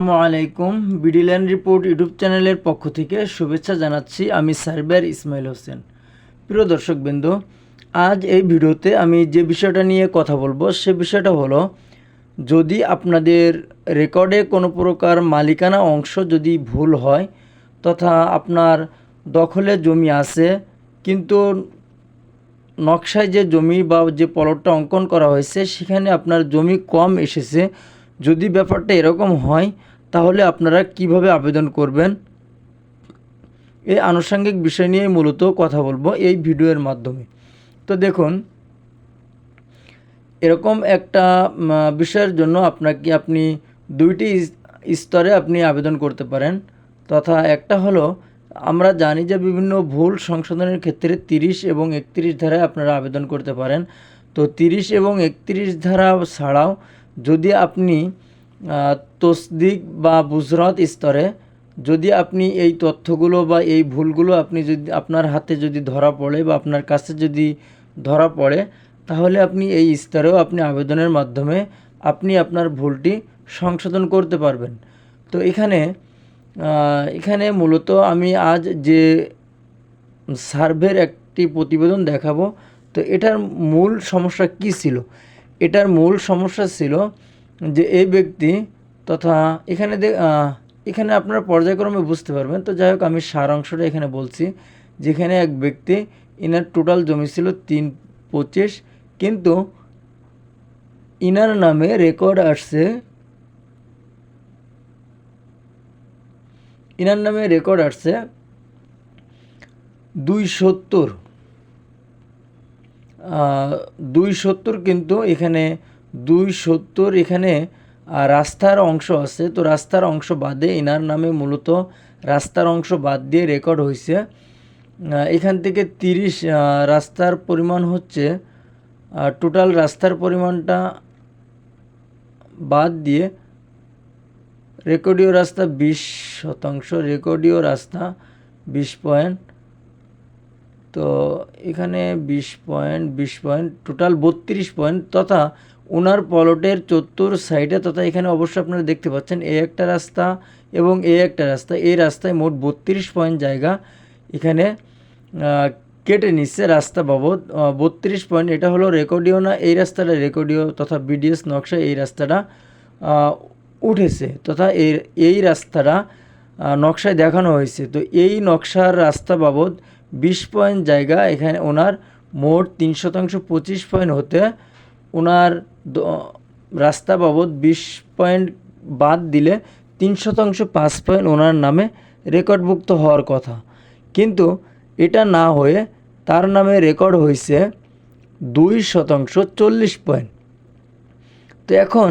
আসসালামু আলাইকুম। বিডিল্যান্ড report YouTube চ্যানেলের পক্ষ থেকে শুভেচ্ছা জানাচ্ছি আমি সার্ভেয়ার ইসমাইল হোসেন। প্রিয় দর্শকবৃন্দ, আজ এই ভিডিওতে আমি যে বিষয়টা নিয়ে কথা বলব, সে বিষয়টা হলো, যদি আপনাদের রেকর্ডে কোনো প্রকার মালিকানা অংশ যদি ভুল হয়, তথা আপনার দখলে জমি আছে, কিন্তু নকশায় যে জমি বা যে পলটটা অঙ্কন করা হয়েছে, সেখানে আপনার জমি কম এসেছে, যদি ব্যাপারটা এরকম হয় তাহলে আপনারা কীভাবে আবেদন করবেন? এই আনুষঙ্গিক বিষয় নিয়ে মূলত কথা বলব এই ভিডিওর মাধ্যমে। তো দেখুন, এরকম একটা বিষয়ের জন্য আপনাকে, আপনি দুইটি স্তরে আপনি আবেদন করতে পারেন। তথা একটা হলো, আমরা জানি যে বিভিন্ন ভুল সংশোধনের ক্ষেত্রে তিরিশ এবং একত্রিশ ধারায় আপনারা আবেদন করতে পারেন। তো তিরিশ এবং একত্রিশ ধারা ছাড়াও যদি আপনি তসদিক বা বুজরত স্তরে যদি আপনি এই তথ্যগুলো বা এই ভুলগুলো আপনি যদি আপনার হাতে যদি ধরা পড়ে বা আপনার কাছে যদি ধরা পড়ে, তাহলে আপনি এই স্তরেও আপনি আবেদনের মাধ্যমে আপনি আপনার ভুলটি সংশোধন করতে পারবেন। তো এখানে এখানে মূলত আমি আজ যে সার্ভের একটি প্রতিবেদন দেখাবো, তো এটার মূল সমস্যা কি ছিল? এটার মূল সমস্যা ছিল যে এই ব্যক্তি তথা এখানে এখানে আপনারা পর্যায়ক্রমে বুঝতে পারবেন। তো যাই হোক, আমি সার অংশটা এখানে বলছি। যেখানে এক ব্যক্তি ইনার টোটাল জমি ছিল তিন পঁচিশ, কিন্তু ইনার নামে রেকর্ড আসছে, ইনার নামে রেকর্ড আসছে দুই সত্তর। দুই সত্তর কিন্তু এখানে দুই সত্তর এখানে রাস্তার অংশ আছে। তো রাস্তার অংশ বাদে এনার নামে মূলত রাস্তার অংশ বাদ দিয়ে রেকর্ড হয়েছে এখান থেকে তিরিশ রাস্তার পরিমাণ হচ্ছে টোটাল রাস্তার পরিমাণটা বাদ দিয়ে রেকর্ডীয় রাস্তা বিশ শতাংশ রেকর্ডীয় রাস্তা বিশ পয়েন্ট তো এখানে বিশ পয়েন্ট বিশ পয়েন্ট, টোটাল বত্রিশ পয়েন্ট তথা ওনার পলটের চত্বর সাইডে তথা এখানে অবশ্যই আপনারা দেখতে পাচ্ছেন এই একটা রাস্তা এবং এই একটা রাস্তা। এই রাস্তায় মোট বত্রিশ পয়েন্ট জায়গা এখানে কেটে নিচ্ছে রাস্তা বাবদ। বত্রিশ পয়েন্ট, এটা হলো রেকর্ডিও না এই রাস্তাটা রেকর্ডিও তথা বিডিএস নকশা এই রাস্তাটা উঠেছে তথা এই এই রাস্তাটা নকশায় দেখানো হয়েছে। তো এই নকশার রাস্তা বাবদ বিশ পয়েন্ট জায়গা, এখানে ওনার মোট তিন শতাংশ পঁচিশ পয়েন্ট হতে ওনার রাস্তা বাবদ বিশ পয়েন্ট বাদ দিলে তিন শতাংশ পাঁচ পয়েন্ট ওনার নামে রেকর্ডভুক্ত হওয়ার কথা। কিন্তু এটা না হয়ে তার নামে রেকর্ড হয়েছে দুই শতাংশ চল্লিশ পয়েন্ট। তো এখন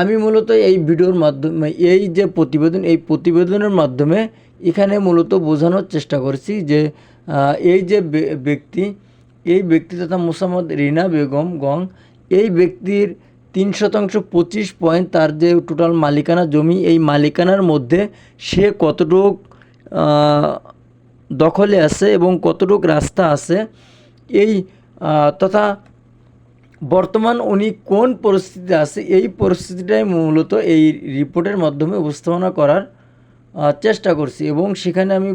আমি মূলত এই ভিডিওর মাধ্যমে, এই যে প্রতিবেদন, এই প্রতিবেদনের মাধ্যমে এখানে মূলত বোঝানোর চেষ্টা করছি যে এই যে ব্যক্তি, এই ব্যক্তি তথা মোসাম্মদ রিনা বেগম গং, এই ব্যক্তির তিন শতাংশ, পঁচিশ পয়েন্ট তার যে টোটাল মালিকানা জমি, এই মালিকানার মধ্যে সে কতটুক দখলে আছে এবং কতটুক রাস্তা আছে, এই তথা বর্তমান উনি কোন পরিস্থিতিতে আছে, এই পরিস্থিতিটাই মূলত এই রিপোর্টের মাধ্যমে উপস্থাপনা করার চেষ্টা করছি। এবং সেখানে আমি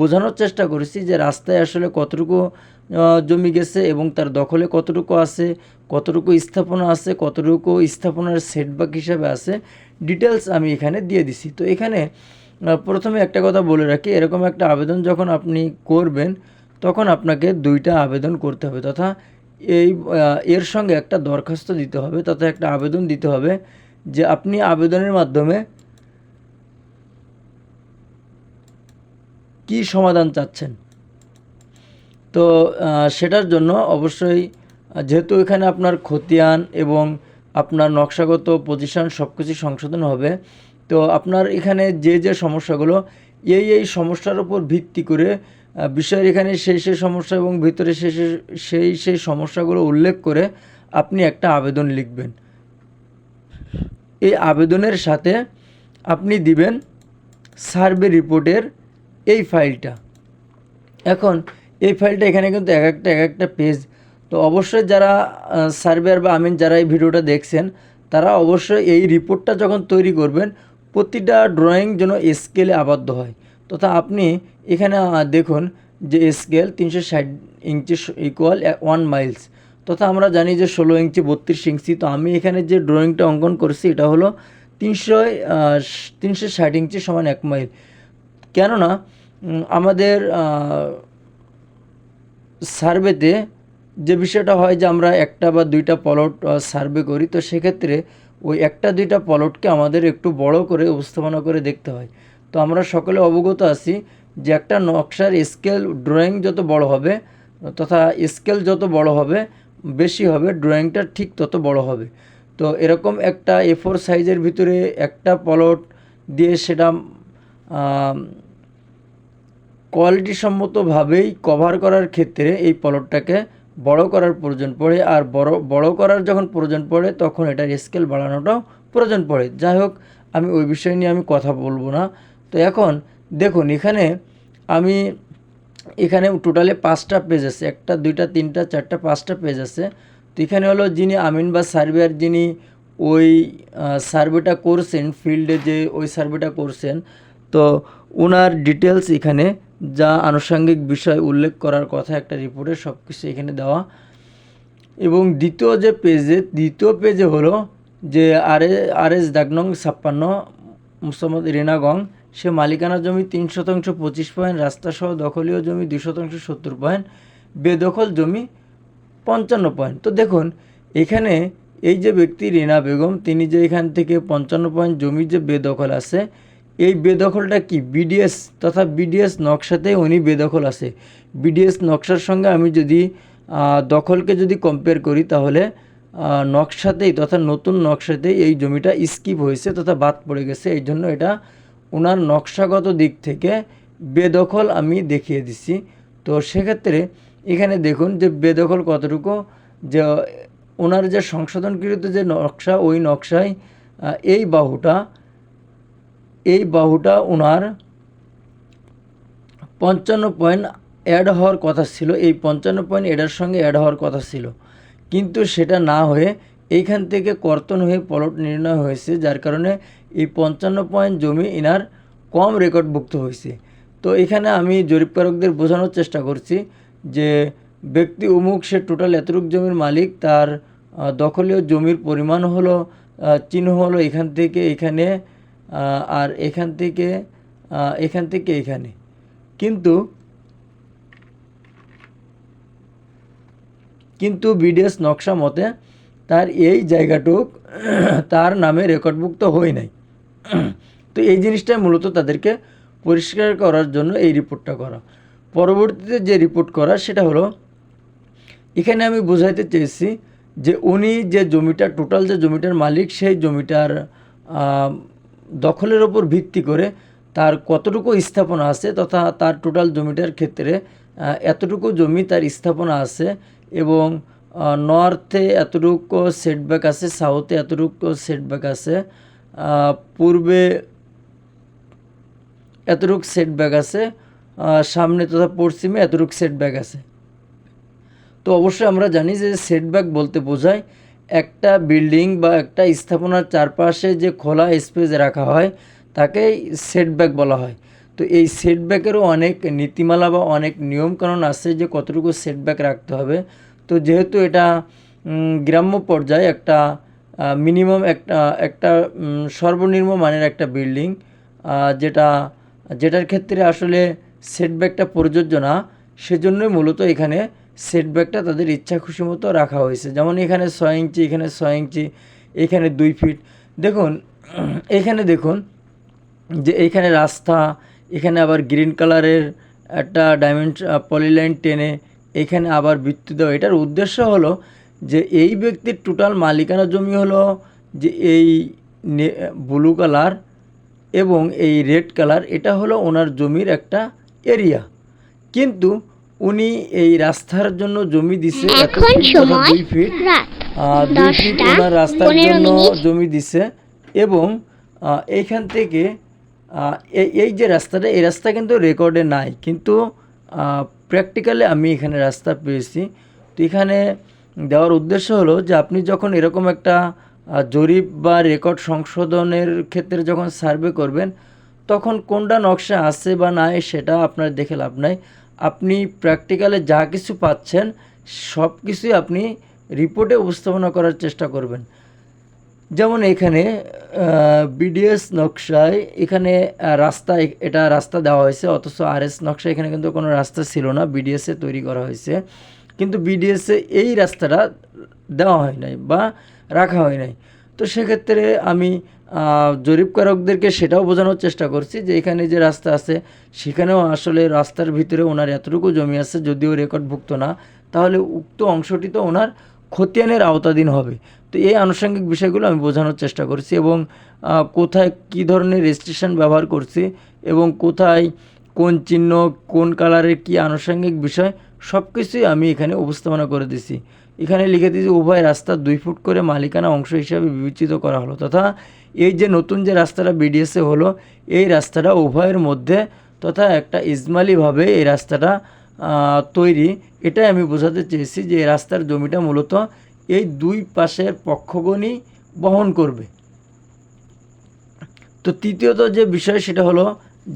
বোঝানোর চেষ্টা করেছি যে রাস্তায় আসলে কতটুকু জমি গেছে এবং তার দখলে কতটুকু আছে, কতটুকু স্থাপনা আছে, কতটুকু স্থাপনার সেটবাক হিসাবে আছে। ডিটেলস আমি এখানে দিয়ে দিছি। তো এখানে প্রথমে একটা কথা বলে রাখি, এরকম একটা আবেদন যখন আপনি করবেন, তখন আপনাকে দুইটা আবেদন করতে হবে। তথা এই এর সঙ্গে একটা দরখাস্ত দিতে হবে তথা একটা আবেদন দিতে হবে যে আপনি আবেদনের মাধ্যমে কি সমাধান চাচ্ছেন। তো সেটার জন্য অবশ্যই, যেহেতু এখানে আপনার খতিয়ান এবং আপনার নকশাগত পজিশন সব কিছু সংশোধন হবে, তো আপনার এখানে যে যে সমস্যাগুলো, এই এই সমস্যার উপর ভিত্তি করে বিষয়ের এখানে সেই সেই সমস্যা এবং ভিতরে সেই সেই- সেই সমস্যাগুলো উল্লেখ করে আপনি একটা আবেদন লিখবেন। এই আবেদনের সাথে আপনি দিবেন সার্ভে রিপোর্টের এই ফাইলটা। এখন এই ফাইলটা এখানে কিন্তু এক একটা এক একটা পেজ। তো অবশ্যই যারা সার্ভেয়ার বা আমিন যারা এই ভিডিওটা দেখছেন, তারা অবশ্যই এই রিপোর্টটা যখন তৈরি করবেন, প্রতিটা ড্রয়িং যেন স্কেলে আবদ্ধ হয়। তথা আপনি এখানে দেখুন যে স্কেল তিনশো ষাট ইঞ্চি ইকুয়াল ওয়ান মাইলস তথা আমরা জানি যে ষোলো ইঞ্চি বত্রিশ ইঞ্চি। তো আমি এখানে যে ড্রয়িংটা অঙ্কন করছি, এটা হলো তিনশো তিনশো ষাট ইঞ্চি সমান এক মাইল কেননা আমাদের সার্ভেতে যে বিষয়টা হয় যে আমরা একটা বা দুইটা পলট সার্ভে করি, তো সেক্ষেত্রে ওই একটা দুইটা পলটকে আমাদের একটু বড় করে উপস্থাপনা করে দেখতে হয়। তো আমরা সকলে অবগত আছি যে একটা নকশার স্কেল ড্রয়িং যত বড় হবে তথা স্কেল যত বড় হবে বেশি হবে ড্রয়িংটা ঠিক তত বড় হবে। তো এরকম একটা এ ফোর সাইজের ভিতরে একটা পলট দিয়ে সেটা আম, কোয়ালিটি সম্মতভাবেই কভার করার ক্ষেত্রে এই পলটটাকে বড় করার প্রয়োজন পড়ে আর বড় বড় করার যখন প্রয়োজন পড়ে তখন এটার স্কেল বাড়ানোটাও প্রয়োজন পড়ে। যাই হোক আমি ওই বিষয় নিয়ে আমি কথা বলব না। তো এখন দেখুন এখানে আমি এখানে টোটালে পাঁচটা পেজ আছে। একটা, দুইটা, তিনটা, চারটা, পাঁচটা পেজ আছে। তো এখানে হলো যিনি আমিন বা সার্ভেয়ার যিনি ওই সার্ভেটা করছেন ফিল্ডে যে ওই সার্ভেটা করছেন, তো ওনার ডিটেলস এখানে যা আনুষঙ্গিক বিষয় উল্লেখ করার কথা, একটা রিপোর্টে সব কিছু এখানে দেওয়া। এবং দ্বিতীয় যে পেজে দ্বিতীয় পেজে হলো যে আর আর এস দাগনং ছাপ্পান্ন, মুসাম্মদ রেনাগং সে মালিকানা জমি তিন শতাংশ পঁচিশ পয়েন্ট, রাস্তাসহ দখলীয় জমি দুই শতাংশ সত্তর পয়েন্ট, বেদখল জমি পঞ্চান্ন পয়েন্ট। তো দেখুন, এখানে এই যে ব্যক্তি রিনা বেগম, তিনি যে এখান থেকে পঞ্চান্ন পয়েন্ট জমি যে বেদখল আছে, এই বেদখলটা কি বিডিএস তথা বিডিএস নকশাতে উনি বেদখল আছে? বিডিএস নকশার সঙ্গে আমি যদি দখলকে যদি কম্পেয়ার করি তাহলে নকশাতেই তথা নতুন নকশাতেই এই জমিটা স্কিপ হয়েছে তথা বাদ পড়ে গেছে। এই জন্য এটা ওনার নকশাগত দিক থেকে বেদখল আমি দেখিয়ে দিছি। তো সেক্ষেত্রে এখানে দেখুন যে বেদখল কতটুকু, যে ওনার যে সংশোধনকৃত যে নকশা, ওই নকশায় এই বাহুটা এই বাহুটা ওনার পঞ্চান্ন পয়েন্ট অ্যাড হওয়ার কথা ছিল, এই পঞ্চান্ন পয়েন্ট এটার সঙ্গে অ্যাড হওয়ার কথা ছিল। কিন্তু সেটা না হয়ে এইখান থেকে কর্তন হয়ে পলট নির্ণয় হয়েছে, যার কারণে এই পঞ্চান্ন পয়েন্ট জমি ইনার কম রেকর্ডভুক্ত হয়েছে। তো এখানে আমি জরিপকারকদের বোঝানোর চেষ্টা করছি যে ব্যক্তি অমুক, সে টোটাল এতটুক জমির মালিক, তার দখলীয় জমির পরিমাণ হলো চিহ্ন হলো এখান থেকে এখানে আর এখান থেকে এখান থেকে এখানে। কিন্তু কিন্তু বিডিএস নকশা মতে তার এই জায়গাটুক তার নামে রেকর্ডভুক্ত হয় নাই। তো এই জিনিসটাই মূলত তাদেরকে পরিষ্কার করার জন্য এই রিপোর্টটা করা। পরবর্তীতে যে রিপোর্ট করা, সেটা হলো, এখানে আমি বোঝাইতে চেয়েছি যে উনি যে জমিটা, টোটাল যে জমিটার মালিক, সেই জমিটার দখলের ওপর ভিত্তি করে তার কতটুকু স্থাপনা আছে তথা তার টোটাল জমিটার ক্ষেত্রে এতটুকু জমি তার স্থাপনা আছে এবং নর্থে এতটুকু সেটব্যাক আছে সাউথে এতটুকু সেটব্যাক আছে পূর্বে এতটুক সেটব্যাক আছে সামনে তথা পশ্চিমে এতটুক সেটব্যাক আছে। তো অবশ্যই আমরা জানি যে সেটব্যাক বলতে বোঝায় একটা বিল্ডিং বা একটা স্থাপনার চারপাশে যে খোলা স্পেস রাখা হয়, তাকে সেটব্যাক বলা হয়। তো এই সেটব্যাকেরও অনেক নীতিমালা বা অনেক নিয়মকানুন আছে যে কতটুকু সেটব্যাক রাখতে হবে। তো যেহেতু এটা গ্রাম্য পর্যায়ে একটা মিনিমাম একটা একটা সর্বনিম্ন মানের একটা বিল্ডিং যেটা, যেটার ক্ষেত্রে আসলে সেটব্যাকটা প্রযোজ্য না, সেজন্যই মূলত এখানে সেটব্যাকটা তাদের ইচ্ছা খুশি মতো রাখা হয়েছে। যেমন এখানে ছয় ইঞ্চি, এখানে ছয় ইঞ্চি, এখানে দুই ফিট দেখুন, এখানে দেখুন যে এইখানে রাস্তা, এখানে আবার গ্রিন কালারের একটা ডায়মন্ড পলিলাইন টেনে এখানে আবার বৃত্তি দেওয়া এটার উদ্দেশ্য হলো যে এই ব্যক্তির টোটাল মালিকানা জমি হলো যে এই ব্লু কালার এবং এই রেড কালার এটা হলো ওনার জমির একটা এরিয়া কিন্তু উনি এই রাস্তার জন্য জমি দিছে দুই ফিট দুই ফিট ওনার রাস্তার জন্য জমি দিছে এবং এইখান থেকে এই যে রাস্তাটা এই রাস্তা কিন্তু রেকর্ডে নাই। কিন্তু প্র্যাকটিক্যালি আমি এখানে রাস্তা পেয়েছি। তো এখানে দেওয়ার উদ্দেশ্য হলো যে আপনি যখন এরকম একটা জরিপ বা রেকর্ড সংশোধনের ক্ষেত্রে যখন সার্ভে করবেন, তখন কোনটা নকশা আছে বা নাই সেটা আপনার দেখে লাভ নাই। আপনি প্র্যাকটিক্যালে যা কিছু পাচ্ছেন সব কিছুই আপনি রিপোর্টে উপস্থাপনা করার চেষ্টা করবেন। যেমন এখানে বিডিএস নকশায় এখানে রাস্তা, এটা রাস্তা দেওয়া হয়েছে, অথচ আরএস নকশা এখানে কিন্তু কোনো রাস্তা ছিল না বিডিএসে তৈরি করা হয়েছে। কিন্তু বিডিএসে এই রাস্তাটা দেওয়া হয় নাই বা রাখা হয় নাই। তো সেক্ষেত্রে আমি জরিপকারকদেরকে সেটাও বোঝানোর চেষ্টা করছি যে এখানে যে রাস্তা আছে, সেখানেও আসলে রাস্তার ভিতরে ওনার এতটুকু জমি আছে, যদিও রেকর্ডভুক্ত না, তাহলে উক্ত অংশটি তো ওনার খতিয়ানের আওতাধীন হবে। তো এই আনুষঙ্গিক বিষয়গুলো আমি বোঝানোর চেষ্টা করছি এবং কোথায় কী ধরনের রেজিস্ট্রেশন ব্যবহার করছি এবং কোথায় কোন চিহ্ন, কোন কালারের কী আনুষঙ্গিক বিষয় সব কিছুই আমি এখানে উপস্থাপনা করে দিছি। এখানে লিখে দিয়েছি, উভয় রাস্তা দুই ফুট করে মালিকানা অংশ হিসাবে বিবেচিত করা হলো তথা এই যে নতুন যে রাস্তাটা বিডিএসে হলো, এই রাস্তাটা উভয়ের মধ্যে তথা একটা ইজমালিভাবে এই রাস্তাটা তৈরি, এটাই আমি বোঝাতে চেয়েছি যে রাস্তার জমিটা মূলত এই দুই পাশের পক্ষগণই বহন করবে। তো তৃতীয়ত যে বিষয় সেটা হলো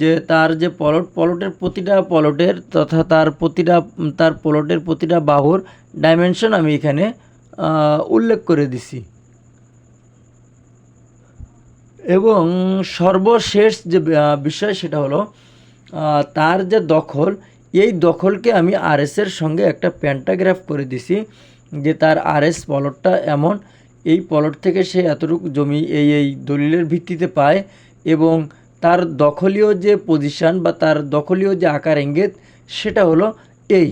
যে তার যে পলট, পলটের প্রতিটা পলটের তথা তার প্রতিটা, তার পলটের প্রতিটা বাহুর ডাইমেনশন আমি এখানে উল্লেখ করে দিছি। এবং সর্বশেষ যে বিষয় সেটা হলো তার যে দখল এই দখলকে আমি আরএসের সঙ্গে একটা প্যান্টাগ্রাফ করে দিছি যে তার আরএস পলটটা এমন, এই পলট থেকে সে এতটুকু জমি এই এই দলিলের ভিত্তিতে পায় এবং তার দখলীয় যে পজিশান বা তার দখলীয় যে আকার ইঙ্গিত সেটা হলো এই।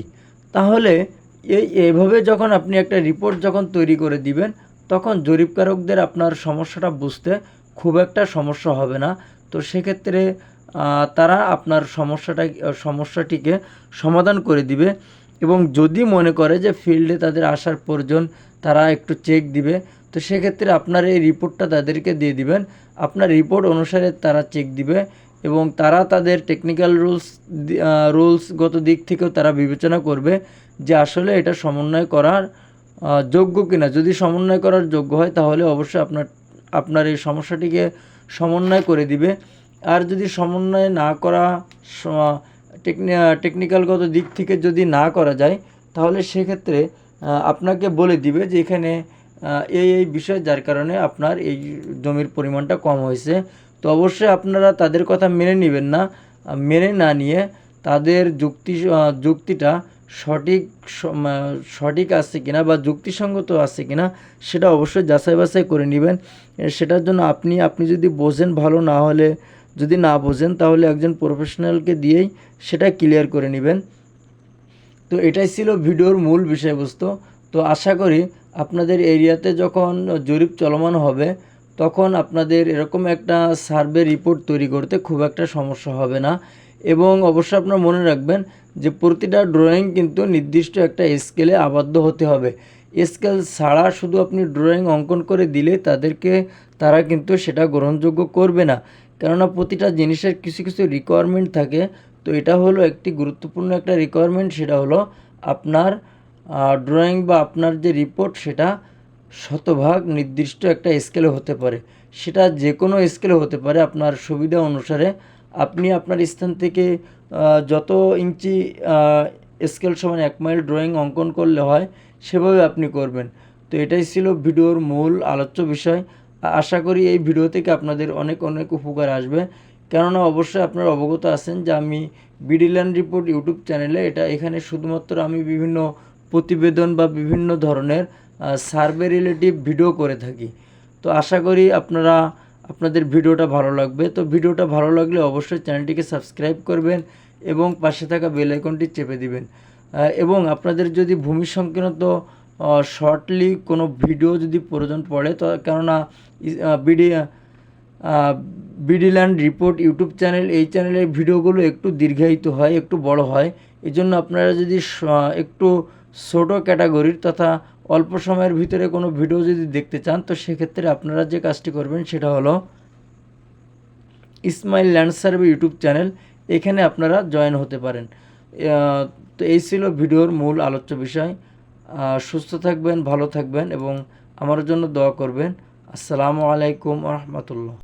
তাহলে এই এইভাবে যখন আপনি একটা রিপোর্ট যখন তৈরি করে দিবেন, তখন জরিপকারকদের আপনার সমস্যাটা বুঝতে খুব একটা সমস্যা হবে না। তো সেক্ষেত্রে তারা আপনার সমস্যাটা সমস্যাটিকে সমাধান করে দিবে এবং যদি মনে করে যে ফিল্ডে তাদের আসার প্রয়োজন, তারা একটু চেক দিবে, তো সেক্ষেত্রে আপনার এই রিপোর্টটা তাদেরকে দিয়ে দিবেন। আপনার রিপোর্ট অনুসারে তারা চেক দিবে এবং তারা তাদের টেকনিক্যাল রুলস রুলসগত দিক থেকেও তারা বিবেচনা করবে যে আসলে এটা সমন্বয় করার যোগ্য কিনা। যদি সমন্বয় করার যোগ্য হয়, তাহলে অবশ্যই আপনার আপনার এই সমস্যাটিকে সমন্বয় করে দিবে। আর যদি সমন্বয় না করা টেকনিক্যালগত দিক থেকে যদি না করা যায়, তাহলে সেক্ষেত্রে আপনাকে বলে দিবে যে এখানে এই এই বিষয় যার কারণে আপনার এই জমির পরিমাণটা কম হয়েছে। তো অবশ্যই আপনারা তাদের কথা মেনে নেবেন না। মেনে না নিয়ে তাদের যুক্তি যুক্তিটা সঠিক সঠিক আছে কিনা বা যুক্তিসঙ্গত আছে কিনা, সেটা অবশ্যই যাচাই বাছাই করে নেবেন। সেটার জন্য আপনি আপনি যদি বোঝেন ভালো না হলে যদি না বোঝেন, তাহলে একজন প্রফেশনালকে দিয়েই সেটা ক্লিয়ার করে নেবেন। তো এটাই ছিল ভিডিওর মূল বিষয়বস্তু। তো আশা করি আপনাদের এরিয়াতে যখন জরিপ চলমান হবে, তখন আপনাদের এরকম একটা সার্ভে রিপোর্ট তৈরি করতে খুব একটা সমস্যা হবে না। এবং অবশ্যই আপনারা মনে রাখবেন যে প্রতিটা ড্রয়িং কিন্তু নির্দিষ্ট একটা স্কেলে আবদ্ধ হতে হবে। স্কেল ছাড়া শুধু আপনি ড্রয়িং অঙ্কন করে দিলে তাদেরকে তারা কিন্তু সেটা গ্রহণযোগ্য করবে না। কেননা প্রতিটা জিনিসের কিছু কিছু রিকোয়ারমেন্ট থাকে, তো এটা হলো একটি গুরুত্বপূর্ণ একটা রিকোয়ারমেন্ট সেটা হলো আপনার ড্রয়িং বা আপনার যে রিপোর্ট সেটা শতভাগ নির্দিষ্ট একটা স্কেলে হতে পারে। সেটা যে কোনো স্কেলে হতে পারে, আপনার সুবিধা অনুসারে আপনি আপনার স্থান থেকে যত ইঞ্চি স্কেল সমান এক মাইল ড্রয়িং অঙ্কন করলে হয়, সেভাবে আপনি করবেন। তো এটাই ছিল ভিডিওর মূল আলোচ্য বিষয়। আশা করি এই ভিডিও থেকে আপনাদের অনেক অনেক উপকার আসবে। কেননা অবশ্যই আপনারা অবগত আছেন যে আমি বিডিল্যান্ড রিপোর্ট ইউটিউব চ্যানেলে এটা এখানে শুধুমাত্র আমি বিভিন্ন প্রতিবেদন বা বিভিন্ন ধরনের সার্ভে রিলেটিভ ভিডিও করে থাকি। তো আশা করি আপনারা, আপনাদের ভিডিওটা ভালো লাগবে। তো ভিডিওটা ভালো লাগলে অবশ্যই চ্যানেলটিকে সাবস্ক্রাইব করবেন এবং পাশে থাকা বেল আইকনটি চেপে দিবেন। এবং আপনাদের যদি ভূমি সংক্রান্ত শর্টলি কোনো ভিডিও যদি প্রয়োজন পড়ে, তো কেননা BD BD land report YouTube channel এই চ্যানেলের ভিডিওগুলো একটু দীর্ঘায়িত হয়, একটু বড় হয়। এই জন্য আপনারা যদি একটু ছোটো ক্যাটাগরির তথা অল্প সময়ের ভিতরে কোনো ভিডিও যদি দেখতে চান, তো সেক্ষেত্রে আপনারা যে কাজটি করবেন, সেটা হলো Ismail land survey YouTube channel এখানে আপনারা জয়েন হতে পারেন। তো এই ছিল ভিডিওর মূল আলোচ্য বিষয়। সুস্থ থাকবেন ভালো থাকবেন এবং আমার জন্য দোয়া করবেন। আসসালামু আলাইকুম রহমতুল্লাহ।